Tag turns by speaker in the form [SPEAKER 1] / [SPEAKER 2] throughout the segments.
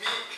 [SPEAKER 1] me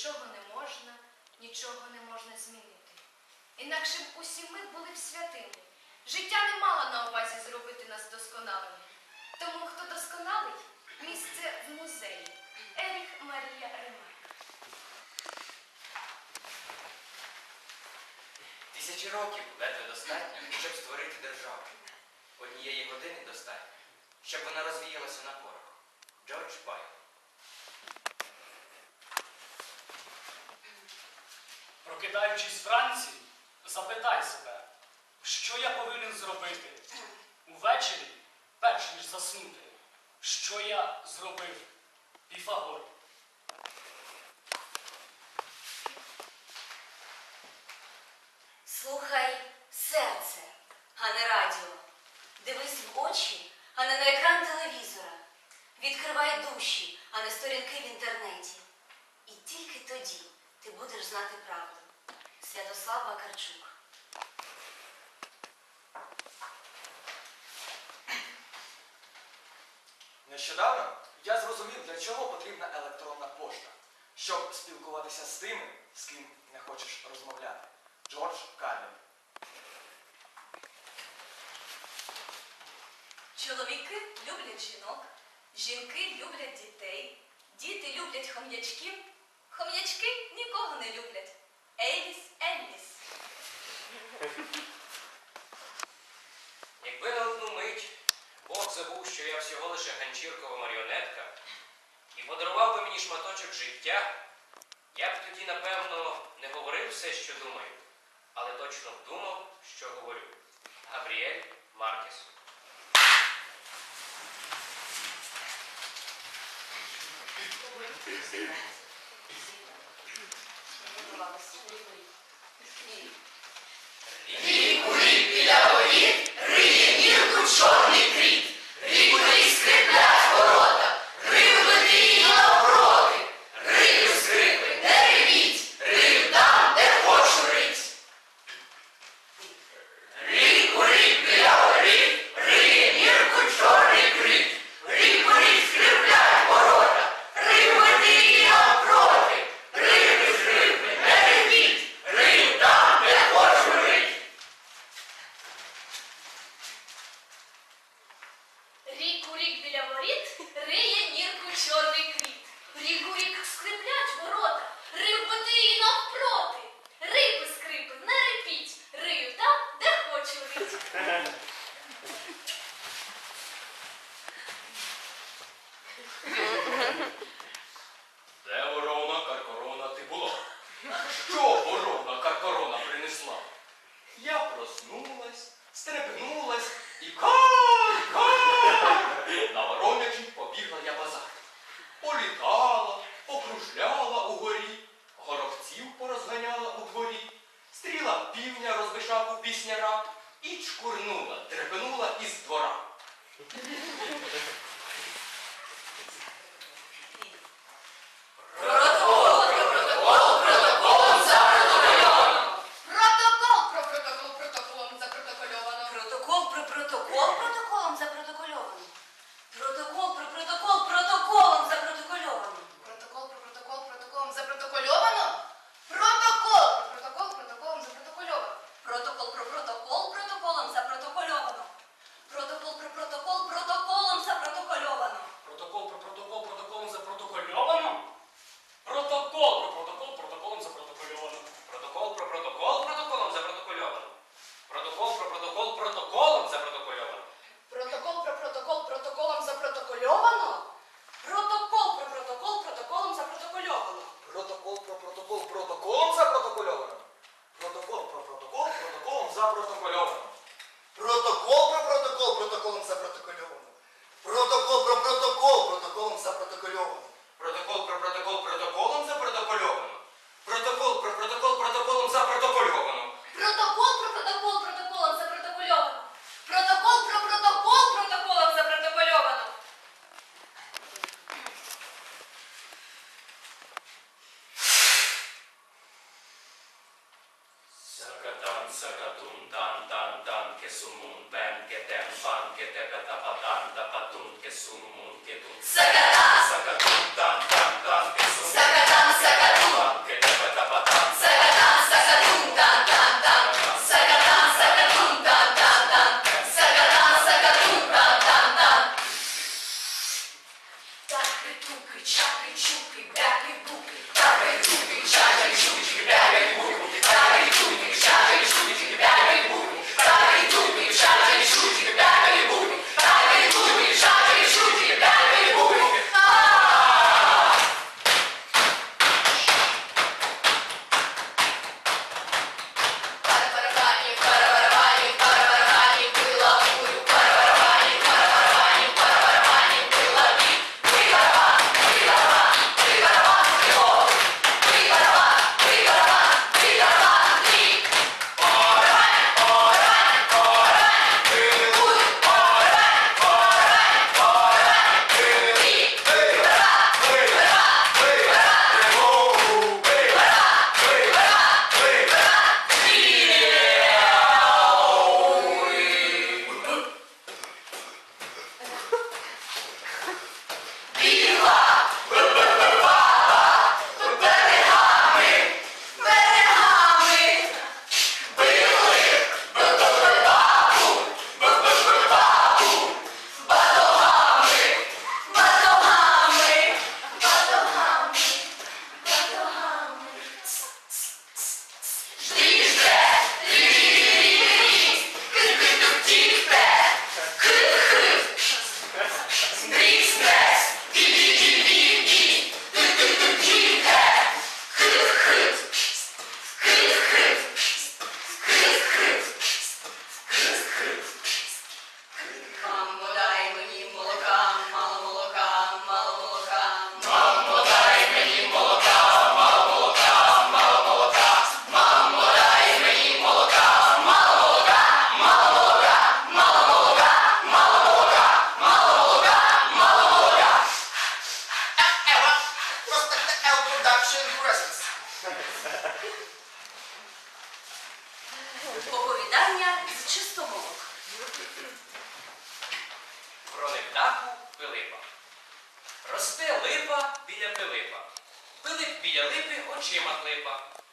[SPEAKER 1] нічого не можна, нічого не можна змінити. Інакше б усі ми були б святими. Життя не мало на увазі зробити нас досконалими. Тому хто досконалий, місце в музеї. Еріх Марія Ремар.
[SPEAKER 2] Тисячі років ледве достатньо, щоб створити державу. Однієї години достатньо, щоб вона розвіялася на порох. Джордж Байрон.
[SPEAKER 3] Прокидаючись вранці, запитай себе, що я повинен зробити увечері, перш ніж заснути, що я зробив Піфагор.
[SPEAKER 4] Слухай серце, а не радіо. Дивись в очі, а не на екран телевізора. Відкривай душі, а не сторінки в інтернеті. І тільки тоді ти будеш знати правду. Святослав Вакарчук.
[SPEAKER 5] Нещодавно я зрозумів, для чого потрібна електронна пошта, щоб спілкуватися з тими, з ким не хочеш розмовляти. Джордж Карлін.
[SPEAKER 4] Чоловіки люблять жінок, жінки люблять дітей, діти люблять хом'ячків, хом'ячки нікого не люблять. Еліс Елліс.
[SPEAKER 2] Якби на одну мить Бог забув, що я всього лише ганчіркова маріонетка, і подарував би мені шматочок життя, я б тоді, напевно, не говорив все, що думаю, але точно думав, що говорю. Габріель Маркес.
[SPEAKER 4] Рік у
[SPEAKER 2] Що воровна корона принесла? Я проснулась, стрепнулась і кай, кай! На
[SPEAKER 6] воронячі побігла я
[SPEAKER 7] базар. Політала, покружляла угорі, горобців
[SPEAKER 6] порозганяла у дворі,
[SPEAKER 4] стріла півня розбишав у пісняра і чкурнула, трепенула із двора. Musa protocolou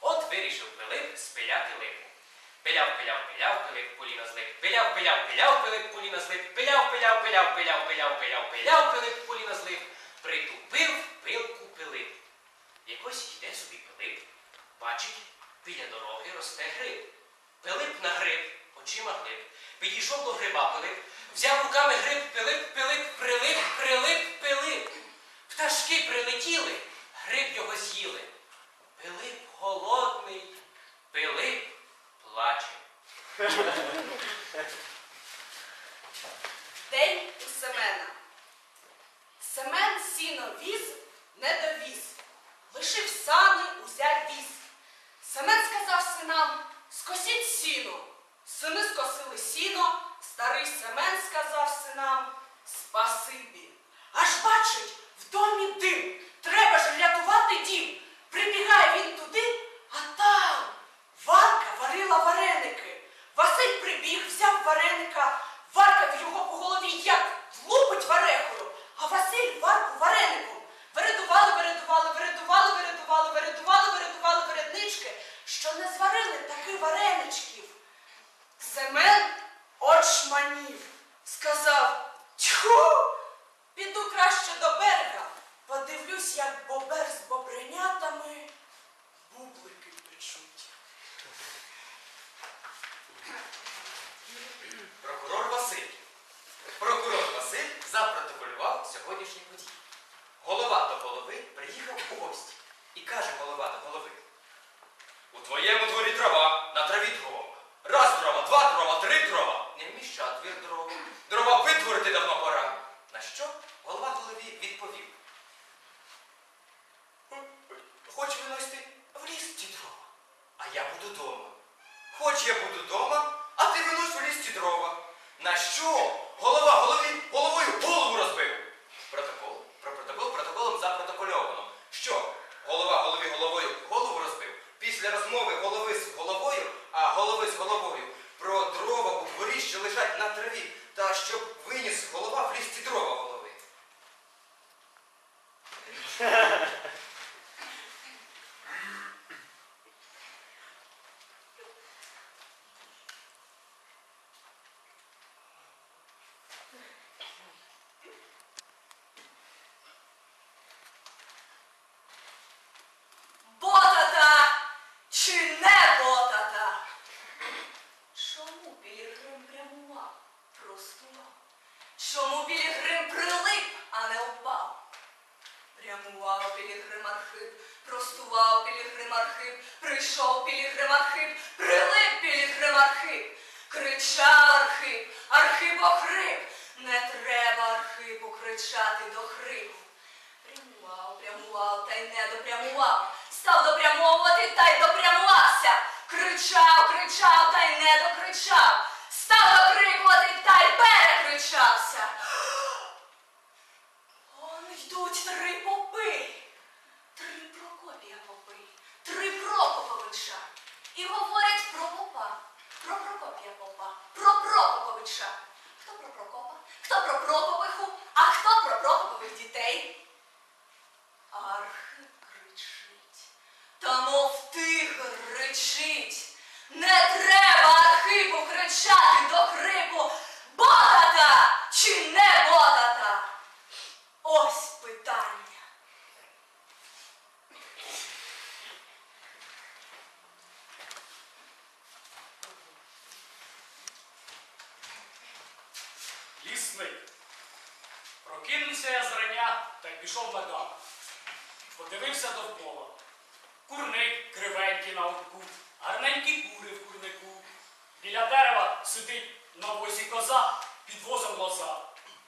[SPEAKER 4] От вирішив Пилип спиляти липу. Пиляв, пиляв, пиляв, Пилип поліна злип. Пиляв, пиляв, пиляв, Пилип поліна злип. Пиляв, пиляв, пиляв, пиляв, пиляв, пиляв, пиляв, Пилип поліна злип. Притупив пилку Пилип. Якось йде собі Пилип. Бачить, біля дороги росте гриб. Пилип на гриб, очима глиб. Підійшов до гриба Пилип, взяв руками гриб, Пилип, Пилип, прилип, прилип, Пилип. Пташки прилетіли, гриб його з'їли. Пилип голодний, Пилип плаче.
[SPEAKER 8] День у Семена. Семен сіно віз, не довіз. Лишив сани, узяв віз. Семен сказав синам, скосіть сіно. Сини скосили сіно, старий Семен сказав синам, спасибі. Аж бачить, в домі дим. Треба ж рятувати дім. Прибігає він туди, а там Варка варила вареники. Василь прибіг, взяв вареника, Варка в його по голові як лупить варехою, а Василь Варку вареником. Вередували, вередували, вередували, вередували, вередували, вередували вереднички, що не зварили таки вареничків. Семен очманів, сказав Тьху, піду краще до берега, подивлюсь, як бобер з бобренятами бублики печуть.
[SPEAKER 2] Прокурор Василь. Прокурор Василь запротоколював сьогоднішні події. Голова до голови приїхав у гості і каже голова до голови. У твоєму дворі трава, на траві дрова. Раз дрова, два дрова, три дрова. Не вміща двір дрова. Дрова витворити давно пора. На що голова голові відповів. Хоч виносити в ліс ті дрова, а я буду дома. Хоч я буду дома, а ти винось в ліс ті дрова. На що? Голова голові головою голову розбив. Протокол. Про протокол протоколом запротокольовано. Що? Голова голові головою голову розбив. Після розмови голови з головою, а голови з головою. Про дрова у дворі, що лежать на траві, та щоб виніс голова в ліс ті дрова голови.
[SPEAKER 9] Ботата чи не ботата? Чому Пілігрим прямував, простував? Чому Пілігрим прилип, а не впав? Прямував Пілігрим Архип, простував Пілігрим Архип, прийшов Пілігрим Архип, прилип Пілігрим Архип, кричав Архип, Архип охрип, не треба Архипу кричати до хрипу. Прямував, прямував, та й не допрямував. Став допрямовувати та й допрямувався. Кричав, кричав, та й не докричав. Став докрикувати та й перекричався. Он йдуть три попи. Три Прокопія попи, три Прокоповича. І говорять про попа, про Прокопія попа, про Прокоповича. Хто про Прокопа? Хто про Прокопиху? А хто про Прокопових дітей? Архип кричить, та мов тигр ричить. Не треба Архипу кричати до крику Ботата чи не ботата? Ось
[SPEAKER 3] сидить на возі коза під возом лоза.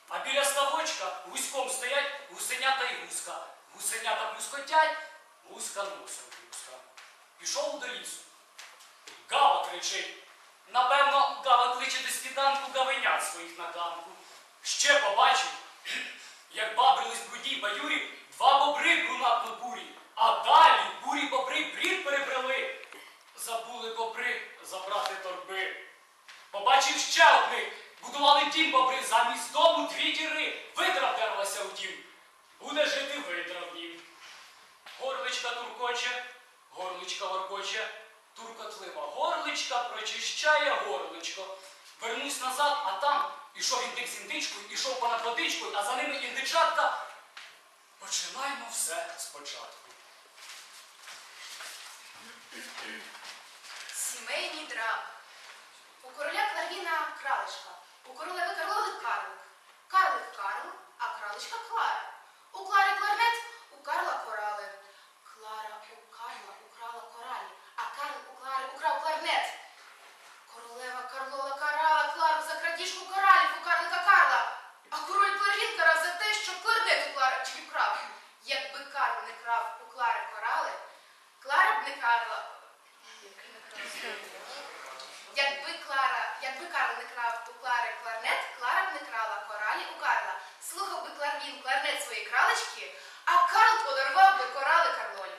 [SPEAKER 3] А біля ставочка гуськом стоять гусенята і гуска. Гусенята плюскотять, гуска носом плюска. Пішов до лісу. Гава кричить. Напевно, Гава кличе до світанку гавенят своїх на ганку. Ще побачив, як бабрились бруді баюрі, два бобри брунатно бурі, а далі бурі бобри брід перебрали. Забули бобри забрати торби. Побачив ще одних, будували дім бобри, замість дому дві діри, видра вдерлася у дім. Буде жити видра в нім. Горличка туркоче, горличка воркоче, туркотлива горличка прочищає горличко. Вернусь назад, а там ішов індик з індичкою, ішов понад водичкою, а за ними індичатка. Починаємо все спочатку.
[SPEAKER 10] Сімейні драми. У короля Клавіна кралечка, у королеви Карлови карлик. Карлик Карл, а кралечка Клара. У Клари кларнет, у Карла корали. Клара у Карла украла коралі, а Карл у Клари украв кларнет. Королева Карлова карала Клару за крадіжку коралів у Карлика Карла. А король Кларін карав за те, що кларнет у Кларочки вкрав. Якби Карл не крав у Клари корали, Клара б не карла. Якби Карл не крав у Клари кларнет, Клара б не крала коралі у Карла. Слухав би Кларвін кларнет свої кралечки, а Карл подарував би корали Карлолі.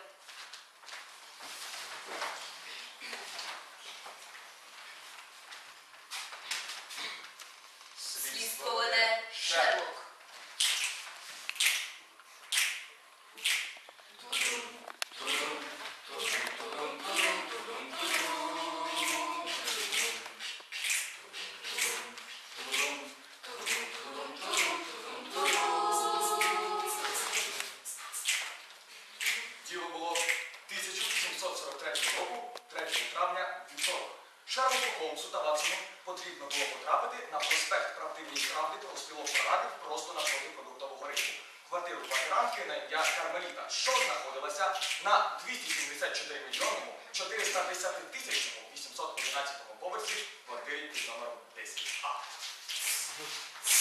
[SPEAKER 4] の
[SPEAKER 5] 小渕茂木っていう名前です。あ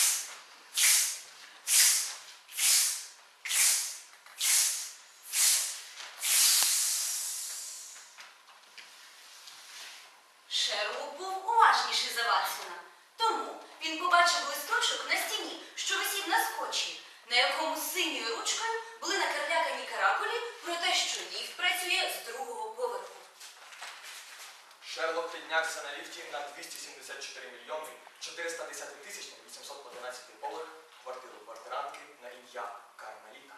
[SPEAKER 5] і на 274 мільйонів 410 тисяч 811 поверх квартиру квартиранки на ім'я Кармеліта.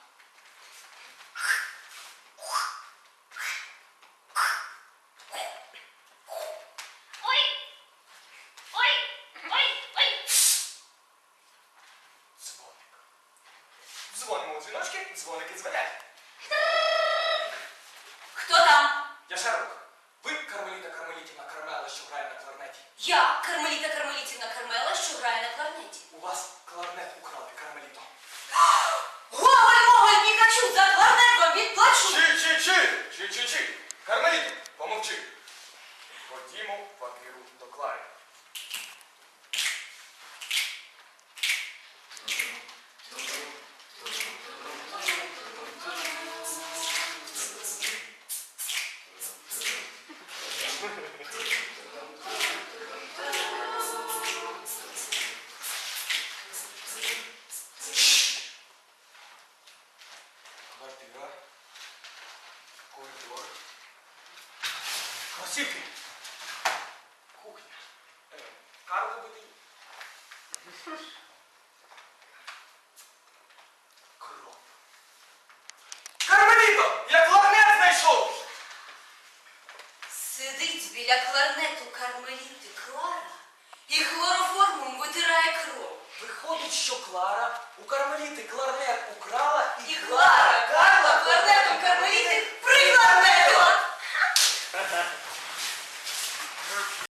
[SPEAKER 5] Дзвонимо у дзвіночки, дзвоники дзвонять.